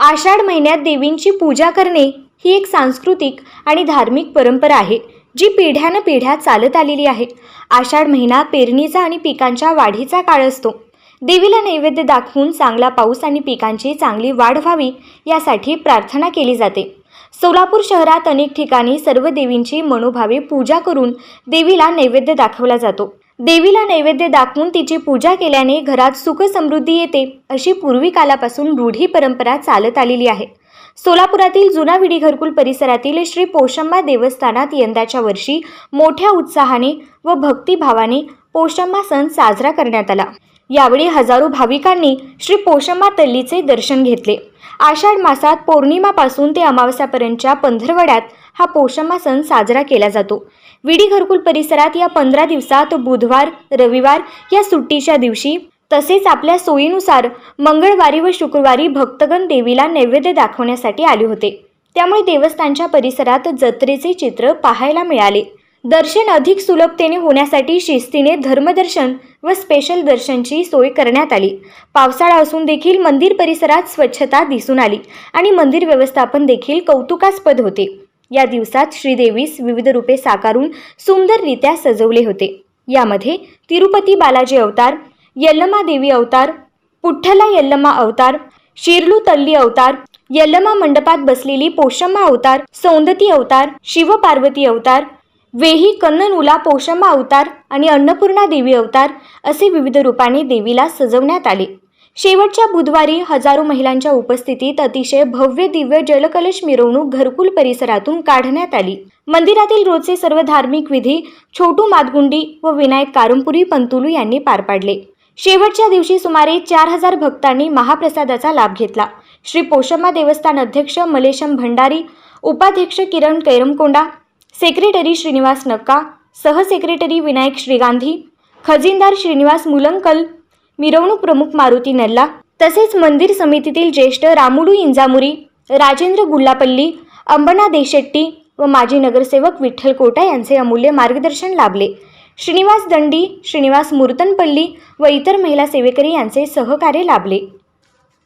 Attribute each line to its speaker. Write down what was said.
Speaker 1: आषाढ महिन्यात देवींची पूजा करणे ही एक सांस्कृतिक आणि धार्मिक परंपरा आहे जी पिढ्यानं पिढ्या चालत आलेली आहे. आषाढ महिना पेरणीचा आणि पिकांच्या वाढीचा काळ असतो. देवीला नैवेद्य दाखवून चांगला पाऊस आणि पिकांची चांगली वाढ व्हावी यासाठी प्रार्थना केली जाते. सोलापूर शहरात अनेक ठिकाणी सर्व देवींची मनोभावे पूजा करून देवीला नैवेद्य दाखवला जातो. देवीला नैवेद्य दाखवून तिची पूजा केल्याने घरात सुख समृद्धी येते अशी पूर्वी कालापासून रूढी परंपरा चालत आलेली आहे. सोलापुरातील जुना विडी घरकुल परिसरातील श्री पोषम्मा देवस्थानात यंदाच्या वर्षी मोठ्या उत्साहाने व भक्तिभावाने पोषम्मा सण साजरा करण्यात आला. यावेळी हजारो भाविकांनी श्री पोषमा तल्लीचे दर्शन घेतले. आषाढ मासात पौर्णिमापासून ते अमावस्यापर्यंतच्या पंधरवड्यात हा पोषमा सण साजरा केला जातो. विडी घरकुल परिसरात या पंधरा दिवसात बुधवार रविवार या सुट्टीच्या दिवशी तसेच आपल्या सोयीनुसार मंगळवारी व शुक्रवारी भक्तगण देवीला नैवेद्य दाखवण्यासाठी आले होते. त्यामुळे देवस्थानच्या परिसरात जत्रेचे चित्र पाहायला मिळाले. दर्शन अधिक सुलभतेने होण्यासाठी शिस्तीने धर्मदर्शन व स्पेशल दर्शनची सोय करण्यात आली. पावसाळा असून देखील मंदिर परिसरात स्वच्छता दिसून आली आणि मंदिर व्यवस्थापन देखील कौतुकास्पद होते. या दिवसात श्रीदेवीस विविध रूपे साकारून सुंदररित्या सजवले होते. यामध्ये तिरुपती बालाजी अवतार यल्लमा देवी अवतार पुठ्ठला यल्लमा अवतार शिरलू तल्ली अवतार यल्लमा मंडपात बसलेली पोषम्मा अवतार सौंदती अवतार शिवपार्वती अवतार वेही कन्ननुला पोषम्मा अवतार आणि अन्नपूर्णा देवी अवतार असे विविध रूपाने देवीला सजवण्यात आले. शेवटच्या बुधवारी हजारो महिलांच्या उपस्थितीत अतिशय भव्य दिव्य जलकलश मिरवणूक घरकुल परिसरातून काढण्यात आली. मंदिरातील रोजचे सर्व धार्मिक विधी छोटू मादगुंडी व विनायक कारंपुरी पंतुलू यांनी पार पाडले. शेवटच्या दिवशी सुमारे चार हजार भक्तांनी महाप्रसादाचा लाभ घेतला. श्री पोषम्मा देवस्थान अध्यक्ष मलेशम भंडारी उपाध्यक्ष किरण कैरमकोंडा सेक्रेटरी श्रीनिवास नक्का सहसेक्रेटरी विनायक श्रीगांधी खजिनदार श्रीनिवास मुलंकल मिरवणूक प्रमुख मारुती नल्ला तसेच मंदिर समितीतील ज्येष्ठ रामुडू इंजामुरी राजेंद्र गुल्लापल्ली अंबना देशेट्टी व माजी नगरसेवक विठ्ठल कोटा यांचे अमूल्य मार्गदर्शन लाभले. श्रीनिवास दंडी श्रीनिवास मूर्तनपल्ली व इतर महिला सेवेकरी यांचे सहकार्य लाभले.